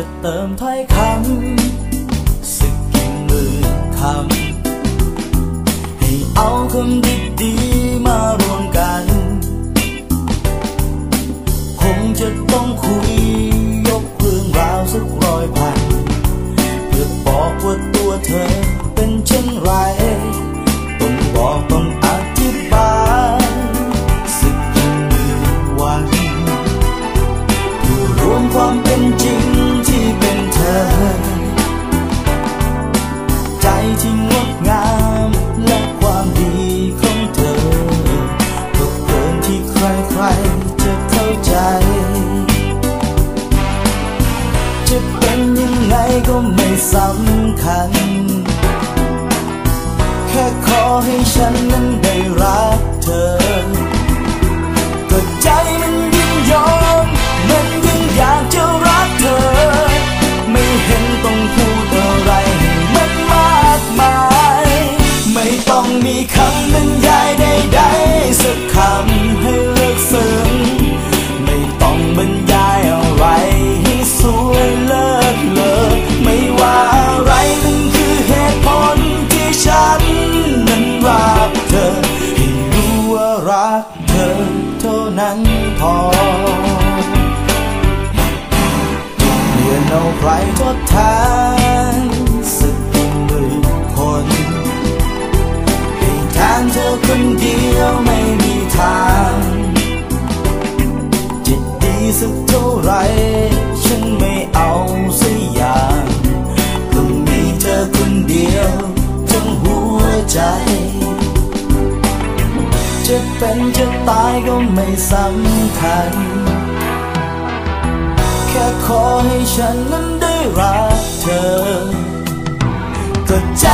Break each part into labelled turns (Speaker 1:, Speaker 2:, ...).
Speaker 1: จะเติมถ้อยคำสักกี่หมื่นคำให้เอาคำดี ที่งดงามและความดีของเธอก็เกินที่ใครๆจะเข้าใจ จะเป็นยังไงก็ไม่สำคัญ แค่ขอให้ฉันนั้นได้รักเธอ เดียวทั้งหัวใจ จะเป็นจะตายก็ไม่สำคัญ แค่ขอให้ฉันนั้นได้รักเธอ ก็จะ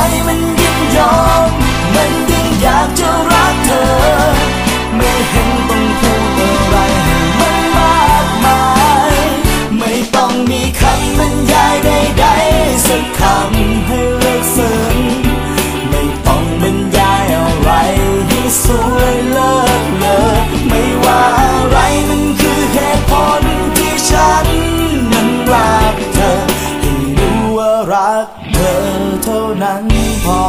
Speaker 1: เธอเท่านั้นพอ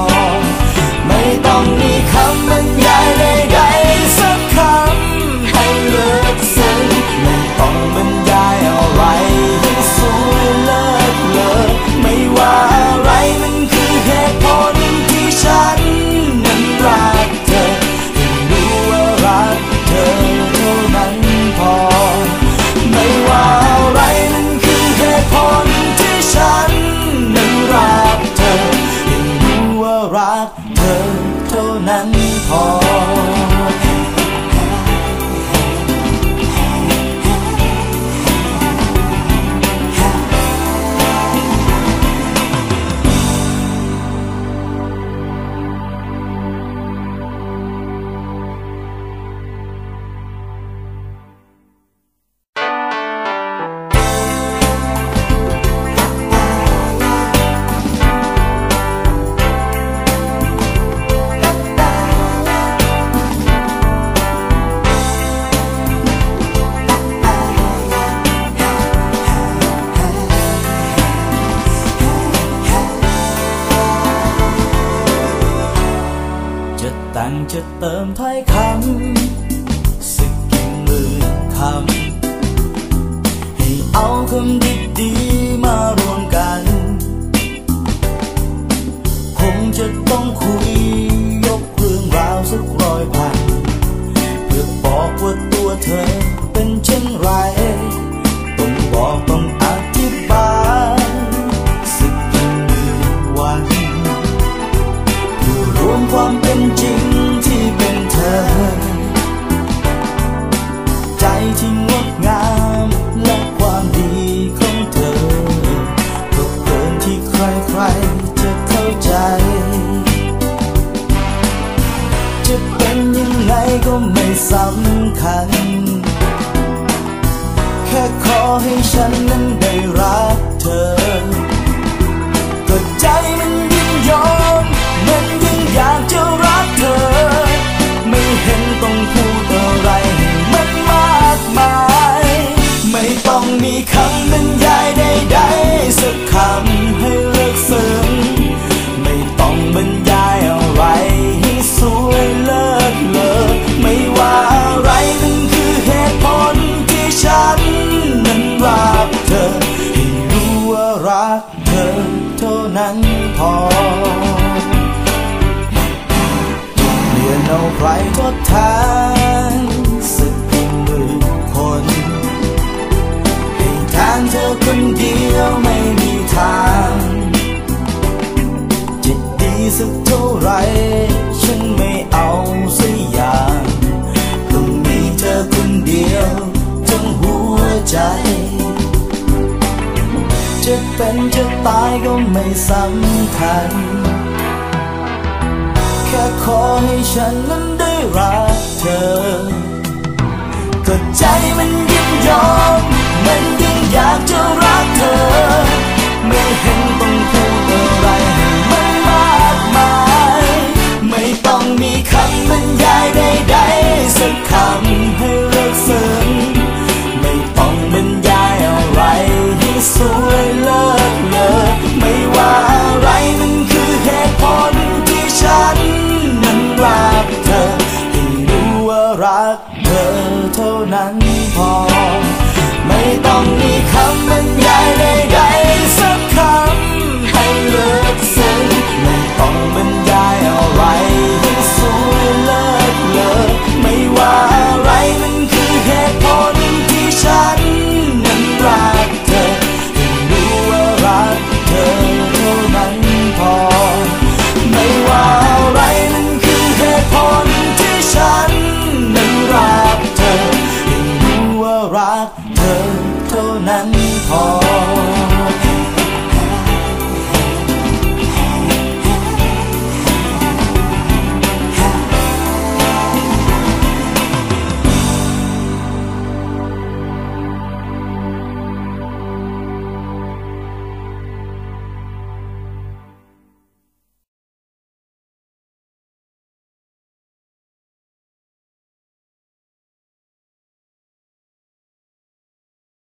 Speaker 1: ไม่ต้องมีคำบรรยายใดๆ จะเติมถ้อยคำสักกี่หมื่นคำให้เอาคำดีดี รักเธอเท่านั้นพอเรียนเอาใครทดแทนสักหนึ่งคนให้แทนเธอคนเดียว จะเป็นจะตายก็ไม่สำคัญ แค่ขอให้ฉันนั้นได้รักเธอ ก็ใจมันยิ่งยอม มันยิ่งอยากจะรัก